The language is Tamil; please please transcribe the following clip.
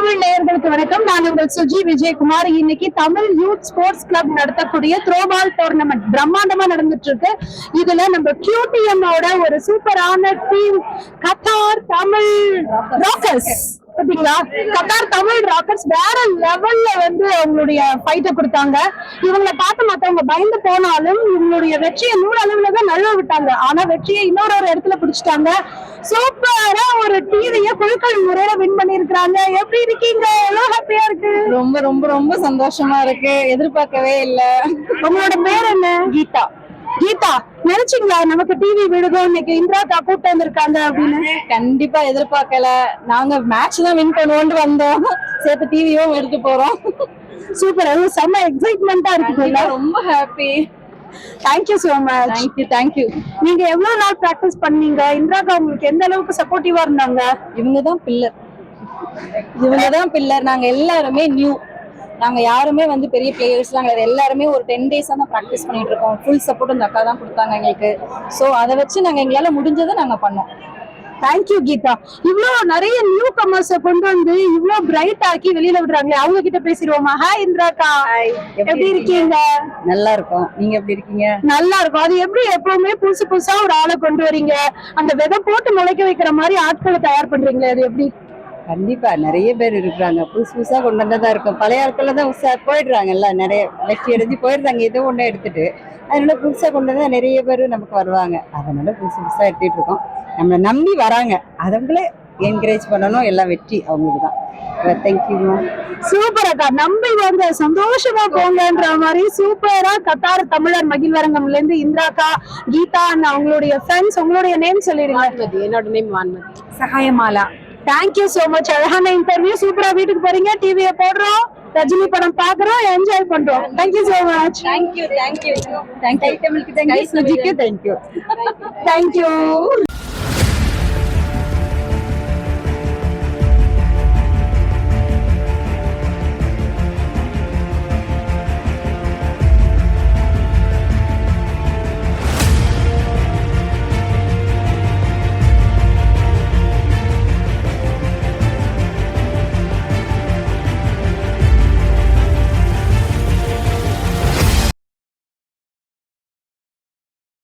தமிழ் நேயர்களுக்கு வணக்கம். நான் உங்கள் சுஜி விஜயகுமார். இன்னைக்கு தமிழ் யூத் ஸ்போர்ட்ஸ் கிளப் நடத்தக்கூடிய த்ரோபால் டோர்னமெண்ட் பிரம்மாண்டமா நடந்துட்டு இருக்கு இதுல நம்ம QTM ஒரு சூப்பரான டீம் கத்தார் தமிழ் ராக்கர்ஸ் பாத்தீங்களா கத்தார் தமிழ் ராக்கர்ஸ் வேற லெவல்ல வந்து அவங்களுடைய ஃபைட்டை கொடுத்தாங்க. இவங்களை பார்த்து மத்தவங்க பயந்து போனாலும் இவங்களுடைய வெற்றியை நூறு அளவுல தான் நழுவ விட்டாங்க. ஆனா வெற்றியை இன்னொரு ஒரு இடத்துல பிடிச்சிட்டாங்க. சூப்பரா ஒரு டிவிய குழுக்கள் முறையில வின் பண்ணிருக்காங்க எப்படி இருக்கீங்க? எவ்வளவு ஹாப்பியா இருக்கு? ரொம்ப ரொம்ப ரொம்ப சந்தோஷமா இருக்கு. எதிர்பார்க்கவே இல்ல. உங்களோட பேர் என்ன? கீதா. கீதா நினைச்சீங்களா? நமக்கு டிவி விடுதோ இன்னைக்கு இந்திராக்கா கூட்டம் வந்திருக்காங்க அப்படின்னு. கண்டிப்பா எதிர்பார்க்கல. நாங்க மேட்ச் தான் வின் பண்ணுவோம்னு வந்தோம். சேர்த்து டிவியும் எடுத்து போறோம். சூப்பர். அது செம்ம எக்ஸைட்மெண்டா இருக்குல்ல ரொம்ப happy thank you so much thank you thank you நீங்க எவ்வளவு நாள் பிராக்டிஸ் பண்ணீங்க? இந்திராக்கா உங்களுக்கு எந்த அளவுக்கு சப்போர்ட்டிவா இருந்தாங்க? இவங்க தான் பில்லர் இவங்க தான் பில்லர் நாங்க எல்லாருமே நியூ நாங்க யாருமே வந்து பெரிய பிளேயர்ஸ் நாங்க எல்லாருமே ஒரு டென் டேஸா தான் ப்ராக்டிஸ் பண்ணிட்டு இருக்கோம். ஃபுல் சப்போர்ட் அந்த அக்கா தான் கொடுத்தாங்க எங்களுக்கு. ஸோ அதை வச்சு நாங்க எங்களால முடிஞ்சதை நாங்க பண்ணோம். Thank you Geetha. இவ்ளோ நிறைய நியூ கமர்ஸ கொண்டு வந்து இவ்ளோ பிரைட் ஆக்கி வெளியில விடுறாங்களே அவங்க கிட்ட பேசிடுவோமா ஹாய் இந்திராக்கா எப்படி இருக்கீங்க? நல்லா இருக்கும். நீங்க எப்படி இருக்கீங்க? நல்லா இருக்கும். அது எப்படி எப்பவுமே புதுசு புதுசா ஒரு ஆளை கொண்டு வரீங்க? அந்த விதை போட்டு முளைக்க வைக்கிற மாதிரி ஆட்களை தயார் பண்றீங்களே அது எப்படி? கண்டிப்பா. நிறைய பேர் இருக்கிறாங்க. புதுசு புதுசா கொண்டு வந்ததா இருக்கும். பழைய ஆட்கள் தான் உஷா போயிடுறாங்கல்ல நிறைய வெற்றி அடைஞ்சு போயிடுறாங்க. ஏதோ ஒண்ணு எடுத்துட்டு. அதனால புதுசா கொண்டு வந்தா நிறைய பேர் நமக்கு வருவாங்க. அதனால புதுசு புதுசா எடுத்துட்டு இருக்கோம். நம்மளை நம்பி வராங்க. அவங்களே என்கரேஜ் பண்ணணும். எல்லாம் வெற்றி அவங்களுக்கு தான். தேங்க்யூ சூப்பர் அக்கா. நம்பி வாங்க சந்தோஷமா போங்கன்ற மாதிரி சூப்பரா கத்தார் தமிழர் மகிழ்வரங்கம்ல இருந்து இந்திராக்கா கீதா and அவங்களுடைய ஃப்ரெண்ட்ஸ் உங்களுடைய நேம் சொல்லிடுங்க. என்னோட name Vanmathi. Sahayamala. Thank you so much அழகான இன்டர்வியூ சூப்பரா வீட்டுக்கு போறீங்க. டிவியை போடுறோம். ரஜினி படம் பாக்குறோம் என்ஜாய் பண்றோம். Thank you so much thank you thank you thank you thank you thank you thank you